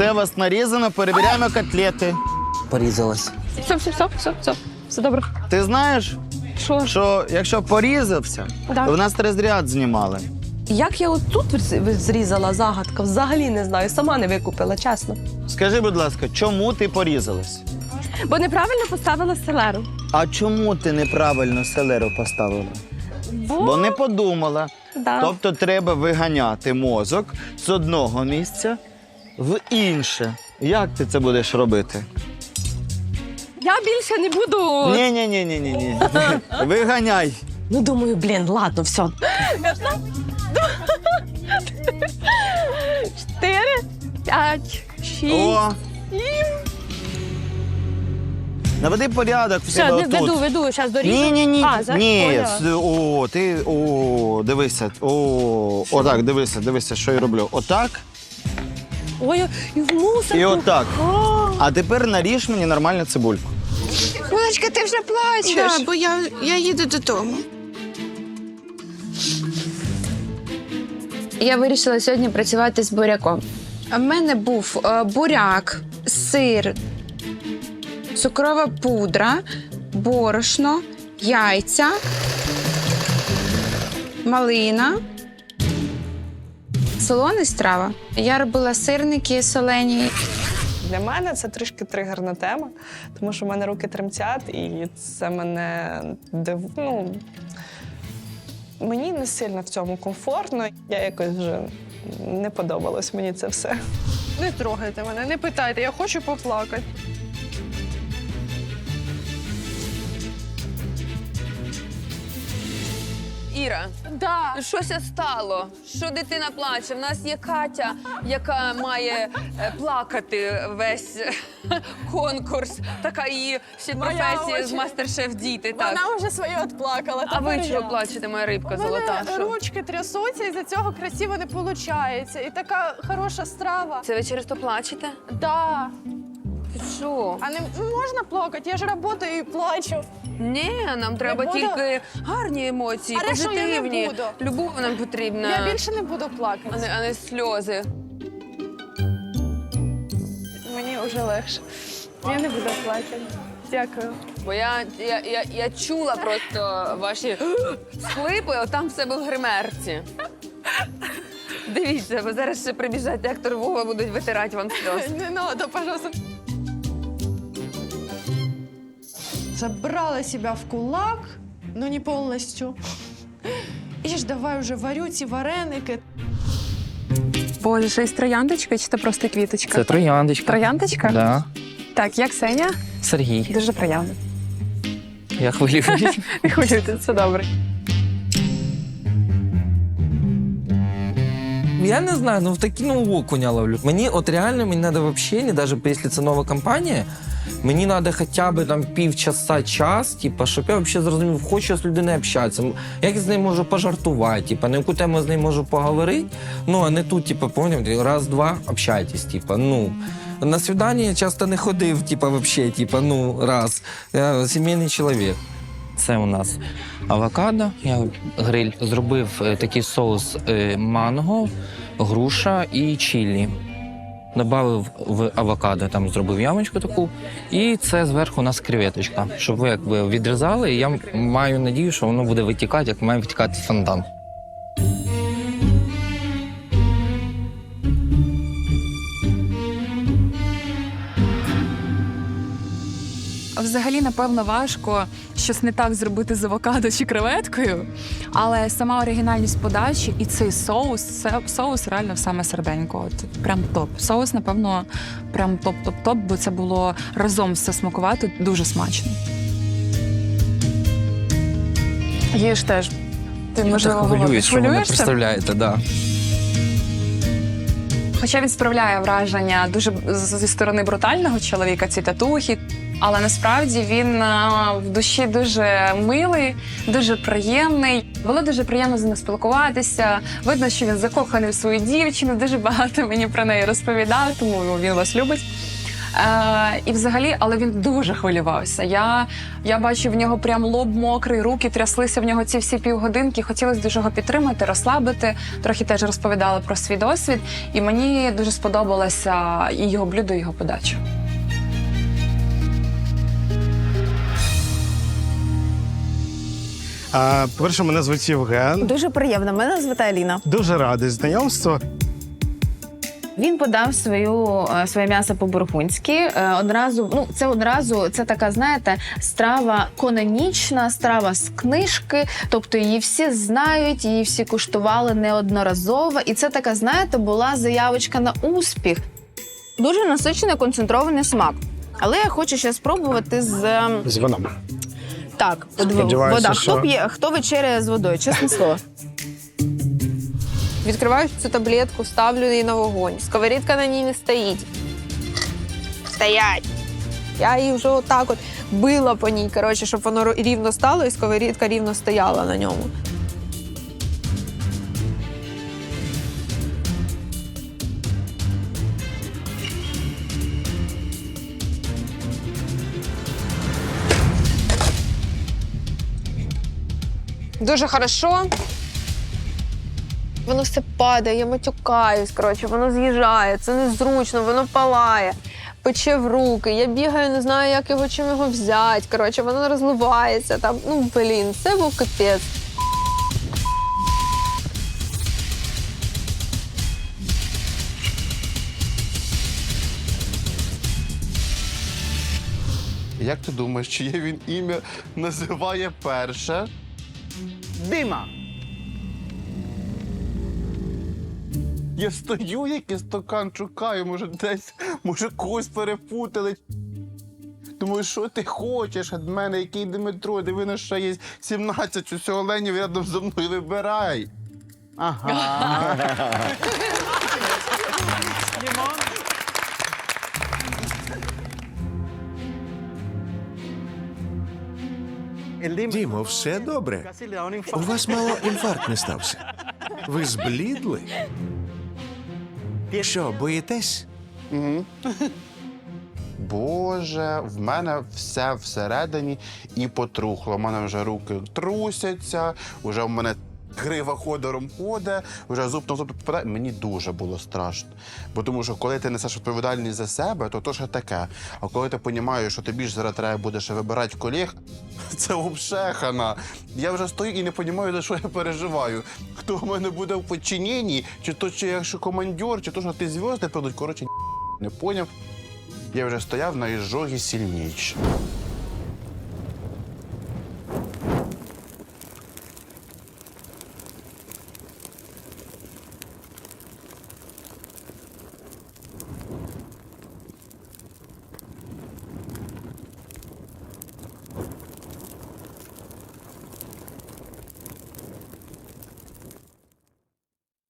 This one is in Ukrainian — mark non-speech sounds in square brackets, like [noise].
Все у вас нарізано, перевіряємо котлети. Порізалась. Все, все, все, все, все. Все добре. Ти знаєш, Що? що якщо порізався, Да. то в нас розряд знімали. Як я отут з- зрізала загадка, взагалі не знаю, сама не викупила, чесно. Скажи, будь ласка, чому ти порізалась? Бо неправильно поставила селеру. А чому ти неправильно селеру поставила? Бо не подумала. Да. Тобто треба виганяти мозок з одного місця в інше. Як ти це будеш робити? Я більше не буду. Ні, ні, ні, ні, ні, ні. Виганяй. Ну, думаю, блін, ладно, все. Чотири, п'ять, шість. О. Наведи порядок в Все, себе не отут. веду, веду, зараз доріжу. Ні, ні, ні. А, ні. поняла. с- О, ти о, дивися. О, отак, дивися, дивися, що я роблю. Отак Ой, і в мусорку. і отак. О, А тепер наріж мені нормально цибульку. Милочка, ти вже плачеш. Да, бо я, я їду додому. Я вирішила сьогодні працювати з буряком. В мене був е, буряк, сир, цукрова пудра, борошно, яйця, малина. Солона страва. Я робила сирники солені. Для мене це трішки тригерна тема, тому що в мене руки тремтять, і це мене див... ну, мені не сильно в цьому комфортно. Я якось вже не подобалось мені це все. Не трогайте мене, не питайте, я хочу поплакати. Іра, Да. щося стало? Що дитина плаче? В нас є Катя, яка має е, плакати весь е, конкурс. Така її ще Моя професія з мастер-шеф діти. Так. Вона вже своє відплакала. А ви чого плачете, моя рибка мене золота? Що? ручки трясуться, і за цього красиво не виходить. І така хороша страва. Це ви через то плачете? Да. Ти що? А не можна плакати? Я ж працюю і плачу. Ні, нам треба буду. тільки гарні емоції, Хорошо, я не позитивні. буду. Любов нам потрібна, Я більше не буду плакати. а, не, а не сльози. Мені вже легше. Я не буду плакати. Дякую. Бо я, я, я, я чула просто ваші схлипи отам в себе в гримерці. Дивіться, бо зараз ще прибіжать актор Вова будуть витирати вам сльози. Не надо, пожалуйста. Забрала себя в кулак, но не полностью. І ж давай уже варю ці вареники. Боже, ще й трояндочка, чи це просто квіточка? Це трояндочка. Трояндочка? Да. Так, я Ксеня. Сергій. Дуже приємно. Я хвилююсь. [laughs] Не хвилюйте, це добре. Я не знаю, ну в такі ну окуня ловлю. Мені от реально мені треба вообще, не даже якщо це нова компанія, мені треба хоча б там півчаса час, типа, щоб я взагалі зрозумів, хочу я з людиною общатися. Як я з нею можу пожартувати, типа, на яку тему з нею можу поговорити, ну а не тут, типа, поняв, раз-два общайтесь, типа, ну. На свидання я часто не ходив, типа, вообще, типа, ну, раз. Я сімейний чоловік. Це у нас авокадо. Я гриль зробив е, такий соус е, манго, груша і чілі. Добавив в авокадо, там зробив ямочку таку, і це зверху у нас креветочка. Щоб ви якби відрізали, і я маю надію, що воно буде витікати, як має витікати фонтан. Напевно, важко щось не так зробити з авокадо чи креветкою, але сама оригінальність подачі і цей соус, це соус реально в саме серденько. От прям топ. Соус, напевно, прям топ-топ-топ, бо це було разом все смакувати дуже смачно. Їж теж. Ти Я так хвилююсь, що ви не представляєте, да. Хоча він справляє враження дуже зі сторони брутального чоловіка, ці татухи. Але насправді він в душі дуже милий, дуже приємний. Було дуже приємно з ним спілкуватися. Видно, що він закоханий в свою дівчину. Дуже багато мені про неї розповідав, тому він вас любить. Е, і взагалі, але він дуже хвилювався. Я, я бачив в нього прям лоб мокрий, руки тряслися в нього ці всі півгодинки. Хотілося дуже його підтримати, розслабити. Трохи теж розповідала про свій досвід. І мені дуже сподобалося і його блюдо, і його подача. По-перше, мене звуть Євген. Дуже приємно. Мене звати Аліна. Дуже радий знайомству. Він подав свою е, своє м'ясо по-бургундськи. Е, Одразу, ну це одразу, це така, знаєте, страва канонічна, страва з книжки. Тобто її всі знають, її всі куштували неодноразово. І це така, знаєте, була заявочка на успіх. Дуже насичений концентрований смак. Але я хочу ще спробувати з ем, З вином. Так, Сподіваюся, вода. що- Хто п'є, хто вечеряє з водою, чесне слово. Відкриваю цю таблетку, ставлю її на вогонь. Сковорідка на ній не стоїть. Стоять! Я її вже отак от била по ній, коротше, щоб воно рівно стало, і сковорідка рівно стояла на ньому. Дуже хорошо. Воно все падає, я матюкаюсь, коротше, воно з'їжджає, це незручно, воно палає, пече в руки. Я бігаю, не знаю, як його чим його взяти. Коротше, воно розливається там. Ну, блін, це був капець. Як ти думаєш, чиє він ім'я називає перше? Дима! Я стою, який стакан шукаю, може десь, може когось перепутали. Думаю, що ти хочеш від мене, який Дмитро, диви, на ще є 17 усього оленів рядом зі мною вибирай. Ага. [laughs] [laughs] Дімо, все добре. У вас мало інфаркт не стався. Ви зблідли? Що, боїтесь? Угу. Боже, в мене все всередині і потрухло. У мене вже руки трусяться, вже в мене грива ходором ходить, вже зуб на зуб попадає. Мені дуже було страшно. Бо тому що коли ти несеш відповідальність за себе, то то ще таке. А коли ти розумієш, що тобі ж зараз треба буде ще вибирати колег, [laughs] це взагалі хана. Я вже стою і не розумію, за що я переживаю. Хто в мене буде в подчиненні, чи то чи я ще командир, чи то, що ти зв'язки придуть. Коротше, не поняв. Я вже стояв на іжогі сильніші.